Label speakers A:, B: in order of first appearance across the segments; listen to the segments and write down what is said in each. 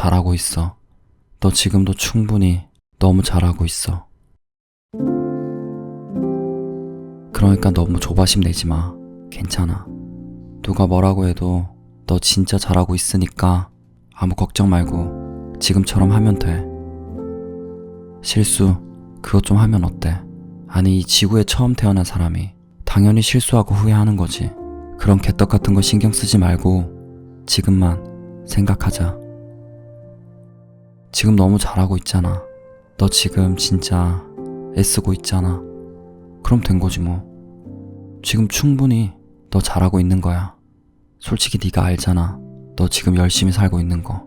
A: 잘하고 있어. 너 지금도 충분히 너무 잘하고 있어. 그러니까 너무 조바심 내지 마. 괜찮아. 누가 뭐라고 해도 너 진짜 잘하고 있으니까 아무 걱정 말고 지금처럼 하면 돼. 실수, 그것 좀 하면 어때? 아니, 이 지구에 처음 태어난 사람이 당연히 실수하고 후회하는 거지. 그런 개떡 같은 거 신경 쓰지 말고 지금만 생각하자. 지금 너무 잘하고 있잖아. 너 지금 진짜 애쓰고 있잖아. 그럼 된 거지 뭐. 지금 충분히 너 잘하고 있는 거야. 솔직히 네가 알잖아. 너 지금 열심히 살고 있는 거.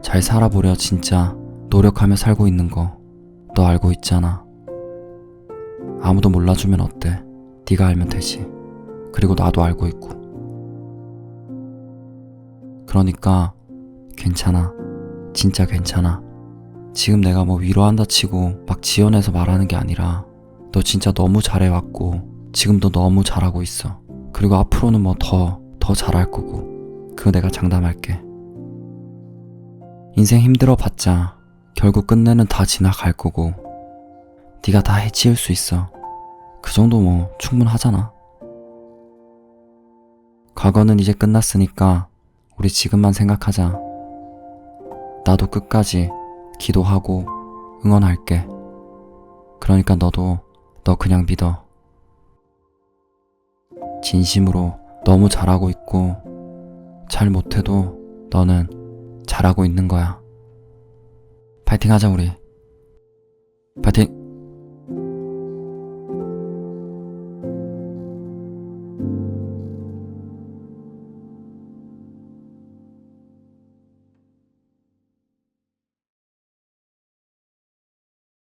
A: 잘 살아보려 진짜 노력하며 살고 있는 거. 너 알고 있잖아. 아무도 몰라주면 어때? 네가 알면 되지. 그리고 나도 알고 있고. 그러니까 괜찮아. 진짜 괜찮아. 지금 내가 뭐 위로한다 치고 막 지어내서 말하는 게 아니라 너 진짜 너무 잘해왔고 지금도 너무 잘하고 있어. 그리고 앞으로는 뭐 더, 더 잘할 거고. 그거 내가 장담할게. 인생 힘들어 봤자 결국 끝내는 다 지나갈 거고 네가 다 해치울 수 있어. 그 정도 뭐 충분하잖아. 과거는 이제 끝났으니까 우리 지금만 생각하자. 나도 끝까지 기도하고 응원할게. 그러니까 너도 너 그냥 믿어. 진심으로 너무 잘하고 있고 잘 못해도 너는 잘하고 있는 거야. 파이팅 하자 우리. 파이팅.